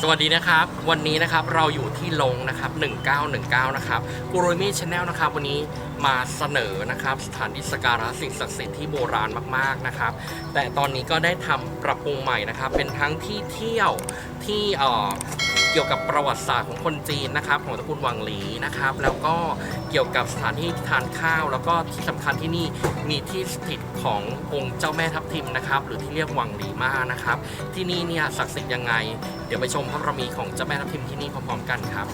สวัสดีนะครับ วันนี้นะครับเราอยู่ที่ลงนะครับ 1919 นะครับกูโรมี่ชาแนลนะครับ วันนี้มาเสนอนะครับสถานที่สักการะสิ่งศักดิ์สิทธิ์ที่โบราณมากๆนะครับ แต่ตอนนี้ก็ได้ทำปรับปรุงใหม่นะครับ เป็นทั้งที่เที่ยวที่เอ่อ เกี่ยวกับประวัติศาสตร์ของคนจีนนะครับ ของตระกูลวังหลีนะครับ แล้วก็เกี่ยวกับสถานที่ทานข้าว แล้วก็ที่สำคัญที่นี่มีที่สถิตขององค์เจ้าแม่ทับทิมนะครับ หรือที่เรียกวังหลีมานะครับ ที่นี่เนี่ยศักดิ์สิทธิ์ยังไง เดี๋ยวไปชมพระบารมีของเจ้าแม่ทับทิมที่นี่พร้อมๆกันครับ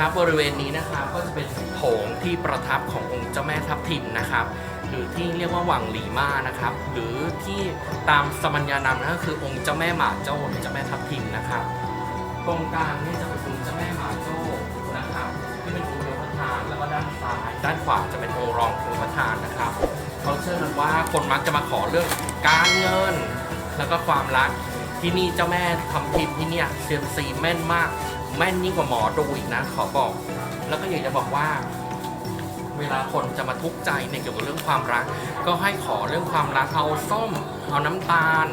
นะครับบริเวณนี้นะครับก็จะเป็นโถงที่ประทับขององค์เจ้าแม่ทับทิมนะครับ หรือที่เรียกว่าวังหลีมานะครับ หรือที่ตามสมัญญานามนะก็คือองค์เจ้าแม่หมาโจ้หรือเจ้าแม่ทับทิมนะครับ ตรงกลางนี่จะเป็นองค์เจ้าแม่หมาโจ้นะครับที่เป็นองค์เดียวประธานแล้วก็ด้านซ้ายด้านขวาจะเป็นองค์รองคือประธานนะครับเขาเชื่อกันว่าคนมักจะมาขอเรื่องการเงิน แล้วก็ความรักที่นี่เจ้าแม่ทำพิมพ์ที่เนี่ยเซียมซีแม่นมาก แม่นยิ่งกว่าหมอดูอีกนะ ขอบอก แล้วก็อยากจะบอกว่า เวลาคนจะมาทุกข์ใจในเกี่ยวกับเรื่องความรัก ก็ให้ขอเรื่องความรักเอาส้ม เอาน้ำตาล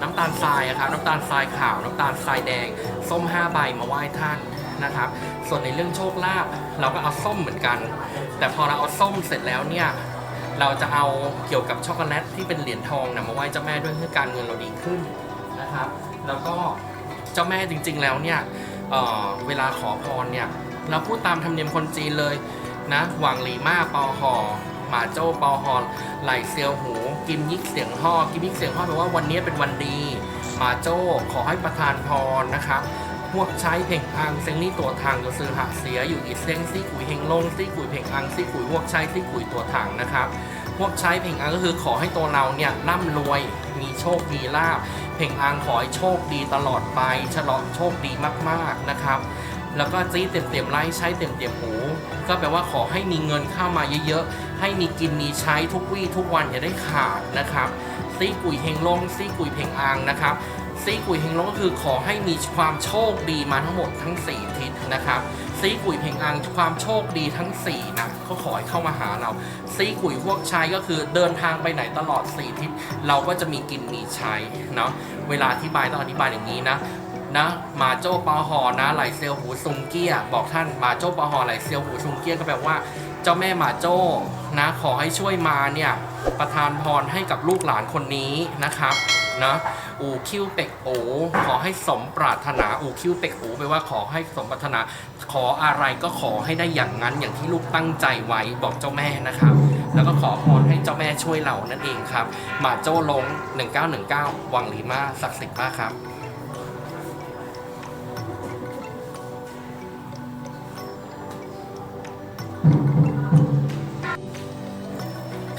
น้ำตาลทรายอะครับน้ำตาลทรายขาว น้ำตาลทรายแดง ส้ม5ใบมาไหว้ท่านนะครับ ส่วนในเรื่องโชคลาภเราก็เอาส้มเหมือนกัน แต่พอเราเอาส้มเสร็จแล้วเนี่ยเราจะเอาเกี่ยวกับช็อกโกแลตที่เป็นเหรียญทองนะมาไหว้เจ้าแม่ด้วยเพื่อการเงินเราดีขึ้นนะครับ แล้วก็เจ้าแม่จริง ๆ แล้วเนี่ย เเวลาขอพรเนี่ยเราพูดตามธรรมเนียมคนจีนเลยนะหวังหลีมาเปาหอหมาโจ้เปาหอไหลเซียวหู กิมยิกเสียงห่อกิมยิกเสียงห่อแปลว่าวันนี้เป็นวันดีหมาโจ้ขอให้ประทานพรนะครับพวกใช้เพ่งอังเซงนี่ตัวทางตัวซื้อหาเสียอยู่อีเซงซี่กุยเฮงลงซี่กุยเพ่งอังซี่กุยพวกใช้ซี่กุยตัวทางนะครับพวกใช้เพ่งอังก็คือขอให้ตัวเราเนี่ยร่ำรวยมีโชคมีลาบ เพ่งอังขอให้โชคดีตลอดไป ฉลองโชคดีมากๆนะครับ แล้วก็จี้เต็มเต็มไล่ใช้เต็มเต็มหู ก็แปลว่าขอให้มีเงินเข้ามาเยอะๆ ให้มีกินมีใช้ทุกวี่ทุกวันอย่าได้ขาดนะครับซี่กุยเฮงลงซี่กุยเพ่งอังนะครับซี่กุยเฮงลงก็คือขอให้มีความโชคดีมาทั้งหมดทั้ง 4 ทิศนะครับ ซีกุยเพ่งอังความโชคดีทั้ง4นะเขาขอให้เข้ามาหาเรา ซีกุยพวกใช้ก็คือเดินทางไปไหนตลอด4ทิศเราก็จะมีกินมีใช้เนาะเวลาอธิบายต้องอธิบายอย่างนี้นะนะมาโจ้ปอหอนะไหลเซียวหูซุงเกียบอกท่านมาโจ้ปอหอไหลเซียวหูซุงเกียก็แปลว่า เจ้าแม่มาโจ้นะขอให้ช่วยมาเนี่ยประทานพรให้กับลูกหลานคนนี้นะครับนะอูคิวเป็กโอขอให้สมปรารถนาอูคิวเป็กโอแปลว่าขอให้สมปรารถนา ขออะไรก็ขอให้ได้อย่างนั้นอย่างที่ลูกตั้งใจไว้บอกเจ้าแม่นะครับ แล้วก็ขอพรให้เจ้าแม่ช่วยเรานั่นเองครับ มาโจ้ลง 1919 วังลีมาศักดิ์สิทธิ์มากครับ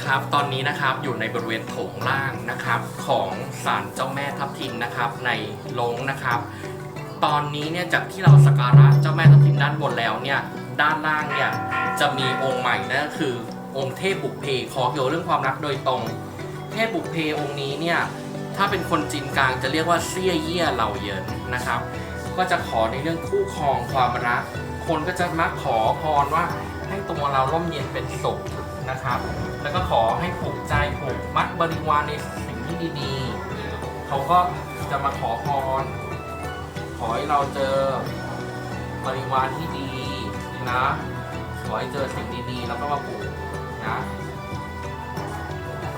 ครับตอนนี้นะครับอยู่ในบริเวณโถงล่างนะครับของศาลเจ้าแม่ทับทิมนะครับในลงนะครับ ตอนนี้เนี่ยจากที่เราสักการะเจ้าแม่ทับทิมด้านบนแล้วเนี่ยด้านล่างเนี่ยจะมีองค์ใหม่นั่นก็คือองค์เทพบุพเพขอเกี่ยวเรื่องความรักโดยตรง เทพบุพเพองค์นี้เนี่ยถ้าเป็นคนจีนกลางจะเรียกว่าเซี่ยเยี่ยเหล่าเยินนะครับ ก็จะขอในเรื่องคู่ครองความรัก คนก็จะมักขอพรว่าให้ตัวเราร่มเย็นเป็นสุขนะครับ แล้วก็ขอให้ผูกใจผูกมัดบริวารในสิ่งที่ดีๆเขาก็จะมาขอพร อให้เราเจอบริวารที่ดีนะ ขอให้เจอสิ่งดีๆ แล้วก็มาผูกนะ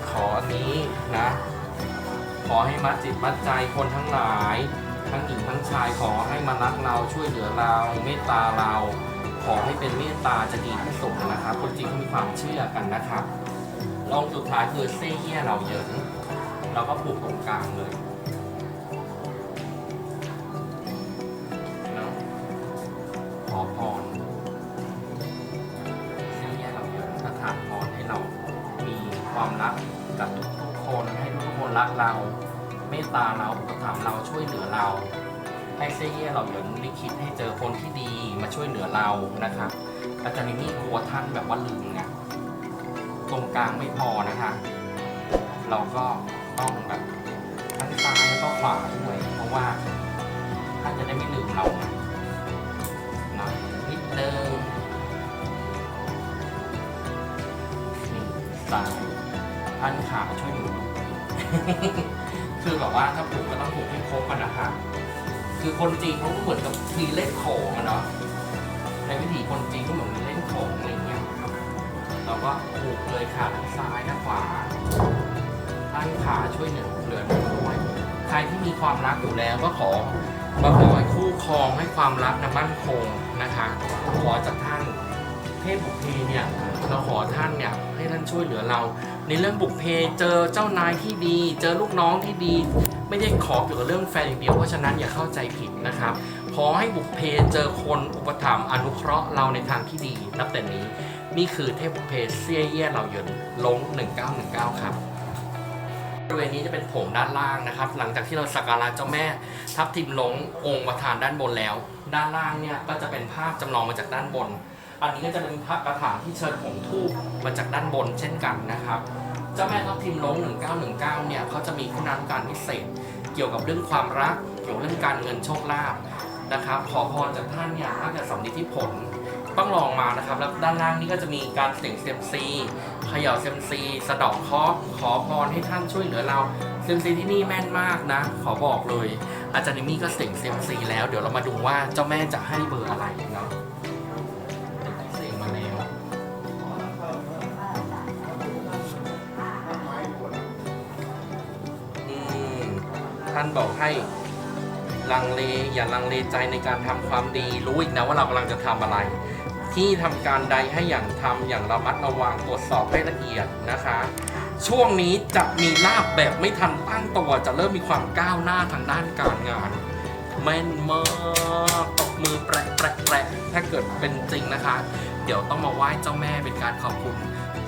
ขออันนี้นะ ขอให้มัดจิตมัดใจคนทั้งหลาย ทั้งหญิงทั้งชายขอให้มารักเราช่วยเหลือเราเมตตาเรา ขอให้เป็นเมตตาจะดีที่สุดนะครับคนจริงเขามีความเชื่อกันนะครับลองสุดท้ายคือเซี่ยเยี่ยเราเหยินเราก็ผูกตรงกลางเลย รักกับทุกๆคนให้ทุกคนรักเรา เมตตาเราอุปถัมภ์เราช่วยเหลือเรา ให้เซียเย่เราเหยินลิขิตให้เจอคนที่ดีมาช่วยเหลือเรานะครับอาจารย์นี่กลัวท่านแบบว่าลืมไงตรงกลางไม่พอนะคะ เราก็ต้องแบบทั้งซ้ายแล้วก็ขวาด้วย เพราะว่าท่านจะได้ไม่ลืมเราไงนะนิดนึงนี่สาย ท่านขาช่วยหนูคือแบบว่าถ้าผูกก็ต้องผูกให้ครบกันนะคะ คือคนจีนเขาก็เหมือนกับมีเล่นของอะเนาะในวิถีคนจีนก็เหมือนมีเล่นของอะไรเงี้ยเราก็ผูกเลยขาทั้งซ้ายและขวาท่านขาช่วยเหลือเหลือหนูด้วยใครที่มีความรักอยู่แล้วก็ขอมาขอให้คู่ครองให้ความรักนะมั่นคงนะคะขอจากท่าน เทพบุพเพเนี่ยเราขอท่านเนี่ยให้ท่านช่วยเหลือเรา ในเรื่องบุพเพเจอเจ้านายที่ดี เจอลูกน้องที่ดี ไม่ได้ขอเกี่ยวกับเรื่องแฟนอย่างเดียวเพราะฉะนั้นอย่าเข้าใจผิดนะครับขอให้บุพเพเจอคนอุปถัมภ์อนุเคราะห์เราในทางที่ดีนับแต่นี้ นี่คือเทพบุพเพเซียเย่เหล่าเหยินลง 1919 ครับบริเวณนี้จะเป็นโถงด้านล่างนะครับ หลังจากที่เราสักการะเจ้าแม่ ทับทิมหลงองค์ประธานด้านบนแล้ว ด้านล่างเนี่ยก็จะเป็นภาพจำลองมาจากด้านบน อันนี้ก็จะเป็นพระกระถางที่เชิญผงทูบมาจากด้านบนเช่นกันนะครับ เจ้าแม่ทับทิมหลง1919 เนี่ยเขาจะมีคุณานุการพิเศษ เกี่ยวกับเรื่องความรัก เกี่ยวกับเรื่องการเงินโชคลาภนะครับ ขอพรจากท่านเนี่ยถ้าเกิดสำลิดที่ผลต้องลองมานะครับ แล้วด้านล่างนี่ก็จะมีการเสี่ยงเซียมซีเขย่าเซียมซีสะดอกเคาะขอพรให้ท่านช่วยเหลือเราเซียมซีที่นี่แม่นมากนะ ขอบอกเลย อาจารย์นิมี่ก็เสี่ยงเซียมซีแล้ว เดี๋ยวเรามาดูว่าเจ้าแม่จะให้เบอร์อะไร ท่านบอกให้ลังเลอย่าลังเลใจในการทำความดี รู้อีกนะว่าเรากำลังจะทำอะไร ที่ทำการใดให้อย่างทำอย่างระมัดระวังตรวจสอบให้ละเอียดนะคะ ช่วงนี้จะมีลาบแบบไม่ทันตั้งตัวจะเริ่มมีความก้าวหน้าทางด้านการงานแม่นมากตบมือแปรแปรแปรถ้าเกิดเป็นจริงนะคะ เดี๋ยวต้องมาไหว้เจ้าแม่เป็นการขอบคุณ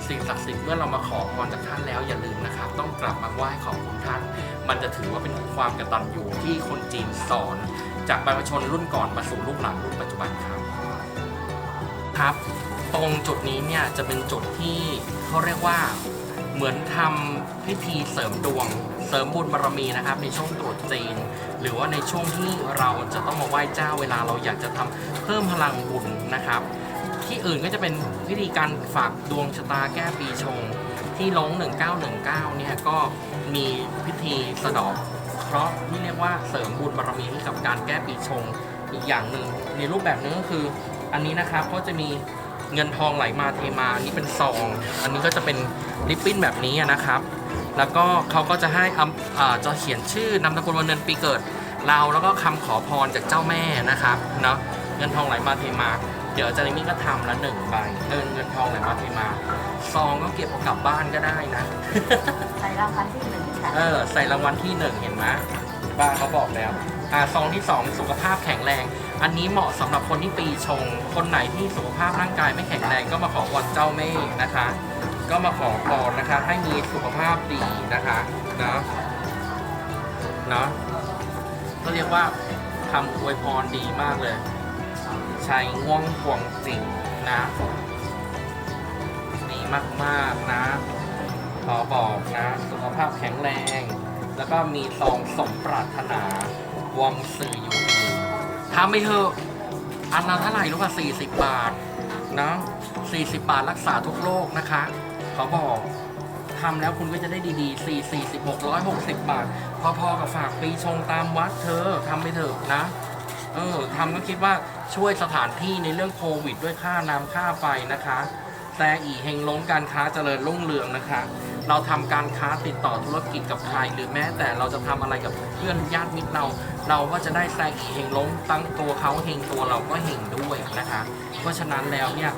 สิ่งศักดิ์สิทธิ์เมื่อเรามาขอพรจากท่านแล้วอย่าลืมนะครับ ต้องกลับมาไหว้ขอบคุณท่าน มันจะถือว่าเป็นความกระตัญญูที่คนจีนสอน จากบรรพชนรุ่นก่อนมาสู่ลูกหลานรุ่นปัจจุบันครับ ครับ ตรงจุดนี้เนี่ยจะเป็นจุดที่เขาเรียกว่าเหมือนทำพิธีเสริมดวง เสริมบุญบารมีนะครับ ในช่วงตรุษจีน หรือว่าในช่วงที่เราจะต้องมาไหว้เจ้าเวลาเราอยากจะทำเพิ่มพลังบุญนะครับ ที่อื่นก็จะเป็นวิธีการฝากดวงชะตาแก้ปีชง ที่ลง 1919 เนี่ยก็มีพิธีสะเดอกเคราะห์ที่เรียกว่าเสริมบุญบารมีให้กับการแก้ปีชงอีกอย่างหนึ่งในรูปแบบนึงก็คือ อันนี้นะครับก็จะมีเงินทองไหลมาเทมา อันนี้เป็นซอง อันนี้ก็จะเป็นลิปปิ้นแบบนี้นะครับ แล้วก็เขาก็จะให้อ่าจะเขียนชื่อนามสกุลวันเดือนปีเกิดเราแล้วก็คำขอพรจากเจ้าแม่นะครับเนาะเงินทองไหลมาเทมา ดี๋ยวอาจารย์มิก็ทำละหนึ่งใบเงินเงินทองไหลมาเทมาซองก็เก็บเอากลับบ้านก็ได้นะ ใส่รางวัลที่หนึ่งค่ะเออใส่รางวัลที่หนึ่งเห็นไหมบ้านเขาบอกแล้วอ่าซองที่สองสุขภาพแข็งแรง อันนี้เหมาะสำหรับคนที่ปีชง คนไหนที่สุขภาพร่างกายไม่แข็งแรงก็มาขอพรเจ้าแม่นะคะ ก็มาขอพรนะคะ ให้มีสุขภาพดีนะคะเนาะเนาะก็เรียกว่าคำอวยพรดีมากเลย ชัยง่วงห่วงจริงนะดีมากๆนะ ขอบอกนะ สุขภาพแข็งแรง แล้วก็มีซองสมปรารถนาวงสื่ออยู่ดีทำไปเถอะอันละเท่าไหร่รู้ป่ะ40 บาทนะ40 บาทรักษาทุกโรคนะคะ ขอบอกทำแล้วคุณก็จะได้ดีๆ 4 4 6 60 บาท พอๆกับฝากปีชงตามวัดเธอทำไปเถอะนะ ออทำก็คิดว่าช่วยสถานที่ในเรื่องโควิด ด้วยค่าน้ำค่าไฟนะคะ แต่อีเฮงล้มการค้าเจริญรุ่งเรืองนะคะ เราทำการค้าติดต่อธุรกิจกับใคร หรือแม้แต่เราจะทำอะไรกับเพื่อนญาติมิตรเรา เราก็จะได้แซงอีเฮงล้มตั้งตัวเขาเฮงตัวเราก็เฮงด้วยนะคะ เพราะฉะนั้นแล้วเนี่ย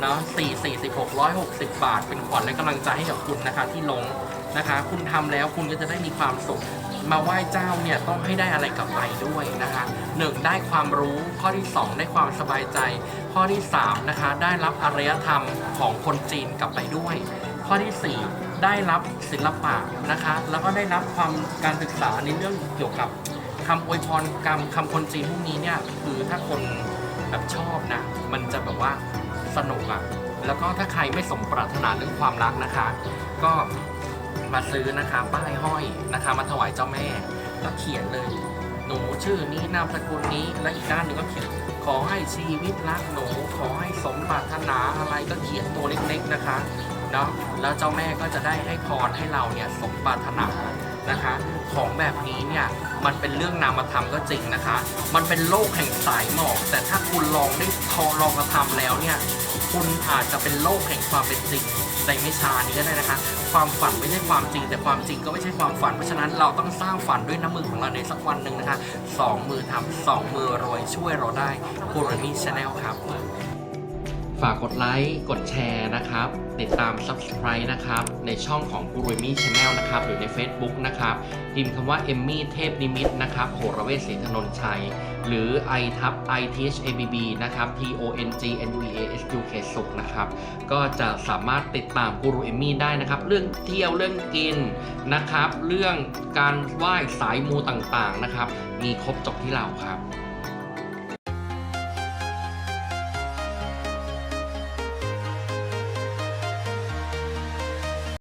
เนาะสี่สี่สิบหกร้อยหกสิบบาท เป็นขวัญและกำลังใจให้กับคุณนะคะที่ลงนะคะ คุณทำแล้วคุณก็จะได้มีความสุข มาไหว้เจ้าเนี่ยต้องให้ได้อะไรกลับไปด้วยนะคะหนึ่งได้ความรู้ข้อที่สองได้ความสบายใจ ข้อที่สามนะคะได้รับอารยธรรมของคนจีนกลับไปด้วย ข้อที่สี่ได้รับศิลปะนะคะ แล้วก็ได้รับความการศึกษาในเรื่องเกี่ยวกับคำอวยพรกรรมคำคนจีนพวกนี้เนี่ยคือถ้าคนแบบชอบนะ มันจะแบบว่า สนุกอะแล้วก็ถ้าใครไม่สมปรารถนาเรื่องความรักนะคะ ก็มาซื้อนะคะป้ายห้อยนะคะ มาถวายเจ้าแม่ ก็เขียนเลย หนูชื่อนี้นามสกุลนี้ และอีกด้านหนึ่งก็เขียน ขอให้ชีวิตรักหนู ขอให้สมปรารถนาอะไรก็เขียนตัวเล็กๆนะคะเนาะแล้วเจ้าแม่ก็จะได้ให้พรให้เราเนี่ยสมปรารถนานะคะ ของแบบนี้เนี่ยมันเป็นเรื่องนามธรรมก็จริงนะคะ มันเป็นโลกแห่งสายหมอก แต่ถ้าคุณลองได้ทอลองกระทำแล้วเนี่ย คุณอาจจะเป็นโลกแห่งความเป็นจริงในไม่ช้านี้ก็ได้นะคะ ความฝันไม่ใช่ความจริง แต่ความจริงก็ไม่ใช่ความฝัน เพราะฉะนั้นเราต้องสร้างฝันด้วยน้ำมือของเราในสักวันหนึ่งนะคะสองมือทำสองมือรวยช่วยเราได้คูรมีชาแนลครับ ฝากกดไลค์กดแชร์นะครับ ติดตาม Subscribe นะครับ ในช่องของ g u r u m i Channel นะครับ หรือใน Facebook นะครับพิมพ์คำว่าเอมมี่เทพนิมิตนะครับโหรเวศศรีธนนชัย หรือ i ทับ i t h a b b นะครับ t o n g n u e a s u k สุขนะครับ ก็จะสามารถติดตามกูรูเอมมี่ได้นะครับ เรื่องเที่ยวเรื่องกินนะครับ เรื่องการไหว้สายมูต่างๆนะครับ มีครบจบที่เราครับ